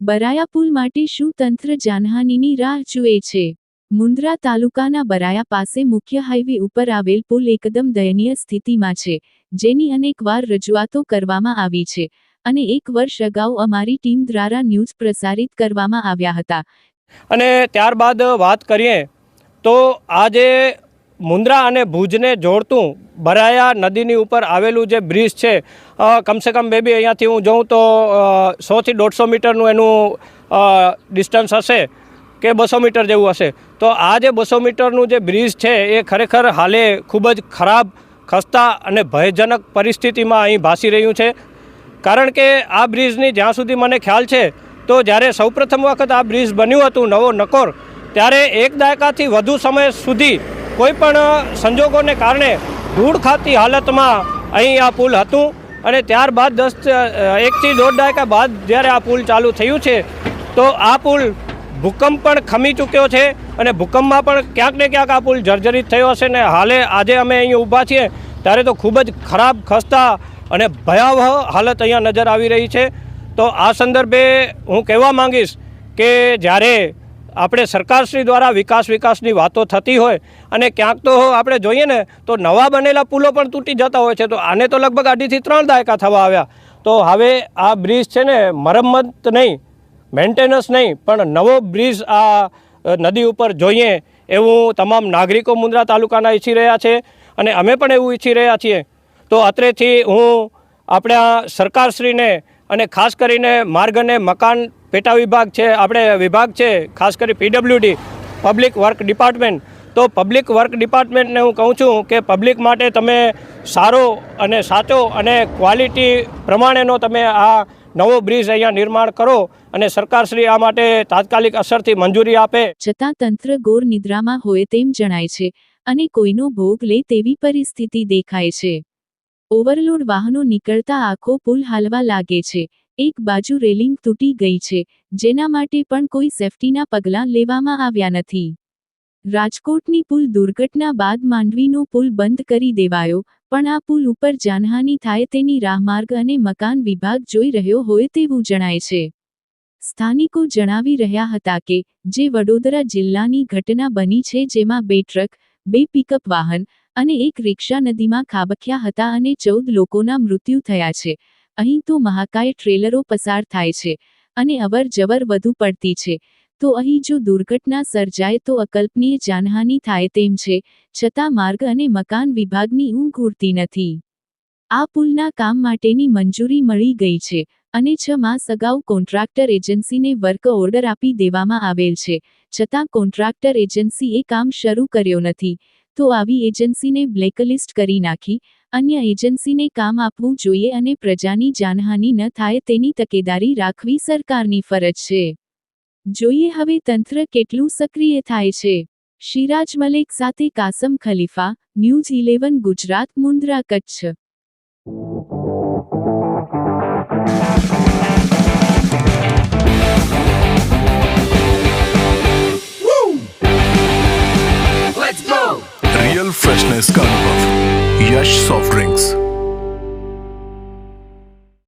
બરાયા પુલ માટે શું તંત્ર જાનહાનીની રાહ જુએ છે? મુન્દ્રા તાલુકાના બરાયા પાસે મુખ્ય હાઈવે ઉપર આવેલ પુલ એકદમ દયનીય સ્થિતિમાં છે, જેની અનેકવાર રજૂઆતો કરવામાં આવી છે, અને એક વર્ષ અગાઉ અમારી ટીમ દ્વારા ન્યૂઝ પ્રસારિત કરવામાં આવ્યા હતા. અને ત્યારબાદ વાત કરીએ તો આજે મુન્દ્રા અને ભુજને જોડતું બરાયા નદીની ઉપર આવેલું જે બ્રિજ છે કમસે કમ બેબી અહીંયાથી હું જોઉં તો સોથી દોઢસો મીટરનું એનું ડિસ્ટન્સ હશે કે બસો મીટર જેવું હશે. તો આ જે બસો મીટરનું જે બ્રિજ છે, એ ખરેખર હાલે ખૂબ જ ખરાબ, ખસ્તા અને ભયજનક પરિસ્થિતિમાં અહીં ભાસી રહ્યું છે. કારણ કે આ બ્રિજની જ્યાં સુધી મને ખ્યાલ છે, તો જ્યારે સૌપ્રથમ વખત આ બ્રિજ બન્યું હતું નવો નકોર, ત્યારે એક દાયકાથી વધુ સમય સુધી કોઈ પણ સંજોગોને કારણે ધૂળ ખાતી હાલતમાં અહીં આ પુલ હતું અને ત્યારબાદ દસ એકથી દોઢ દાયકા બાદ જ્યારે આ પુલ ચાલુ થયું છે, તો આ પુલ ભૂકંપ પણ ખમી ચૂક્યો છે અને ભૂકંપમાં પણ ક્યાંક ને ક્યાંક આ પુલ જર્જરિત થયો હશે ને હાલે આજે અમે અહીં ઊભા છીએ, ત્યારે તો ખૂબ જ ખરાબ ખસ્તા અને ભયાવહ હાલત અહીંયા નજર આવી રહી છે. તો આ સંદર્ભે હું કહેવા માંગીશ કે જ્યારે આપણે સરકારશ્રી દ્વારા વિકાસ વિકાસની વાતો થતી હોય અને ક્યાંક તો આપણે જોઈએ ને, તો નવા બનેલા પુલો પણ તૂટી જતા હોય છે. તો આને તો લગભગ અઢીથી ત્રણ દાયકા થવા આવ્યા. તો હવે આ બ્રિજ છે ને, મરમ્મત નહીં, મેન્ટેનન્સ નહીં, પણ નવો બ્રિજ આ નદી ઉપર જોઈએ એવું તમામ નાગરિકો મુન્દ્રા તાલુકાના ઈચ્છી રહ્યા છે અને અમે પણ એવું ઈચ્છી રહ્યા છીએ. તો અત્રેથી હું આપણા સરકારશ્રીને અને ખાસ કરીને માર્ગ અને મકાન પેટા વિભાગ છે, આપણે વિભાગ છે, ખાસ કરી પીડબ્લ્યુડી પબ્લિક વર્ક ડિપાર્ટમેન્ટ તો પબ્લિક વર્ક ડિપાર્ટમેન્ટને હું કહું છું કે પબ્લિક માટે તમે સારો અને સાચો અને ક્વોલિટી પ્રમાણેનો તમે આ નવો બ્રિજ અહીંયા નિર્માણ કરો અને સરકારશ્રી આ માટે તાત્કાલિક અસરથી મંજૂરી આપે. છતાં તંત્ર ગોર નિદ્રામાં હોય તેમ જણાય છે અને કોઈનો ભોગ લે તેવી પરિસ્થિતિ દેખાય છે. ઓવરલોડ વાહનો નીકળતા આખો પુલ હાલવા લાગે છે. એક બાજુ રેલિંગ તૂટી ગઈ છે, જેના માટે પણ કોઈ સેફટીના પગલાં લેવામાં આવ્યા નથી. રાજકોટની પુલ દુર્ઘટના બાદ માંડવીનો પુલ બંધ કરી દેવાયો, પણ આ પુલ ઉપર જાનહાની થાય તેની રાહમાર્ગ અને મકાન વિભાગ જોઈ રહ્યો હોય તેવું જણાય છે. સ્થાનિકો જણાવી રહ્યા હતા કે, જે વડોદરા જિલ્લાની ઘટના બની છે જેમાં બે ટ્રક, બે પિકઅપ વાહન અને એક રિક્ષા નદીમાં ખાબક્યા હતા અને ચૌદ લોકોના મૃત્યુ થયા છે. અહીં તો મહાકાય ટ્રેલરો પસાર થાય છે અને અવર જવર વધુ પડતી છે. તો અહીં જો દુર્ઘટના સર્જાય તો અકલ્પનીય જાનહાનિ થાય તેમ છે, છતાં માર્ગ અને મકાન વિભાગની ઊંઘ ઉડતી નથી. આ પુલના કામ માટેની મંજૂરી મળી ગઈ છે અને છ માસ અગાઉ કોન્ટ્રાક્ટર એજન્સીને વર્ક ઓર્ડર આપી દેવામાં આવેલ છે, છતાં કોન્ટ્રાક્ટર એજન્સીએ કામ શરૂ કર્યો નથી. તો આવી એજન્સીને બ્લેકલિસ્ટ કરી નાખી અન્ય એજન્સીને કામ આપવું જોઈએ અને પ્રજાની જાનહાનિ ન થાય તેની તકેદારી રાખવી સરકારની ફરજ છે. જોઈએ હવે તંત્ર કેટલું સક્રિય થાય છે. શિરાજ મલેક સાથે Kasam Khalifa, news eleven, Gujarat, Mundra, Kutch. Real freshness carnival fresh soft drinks.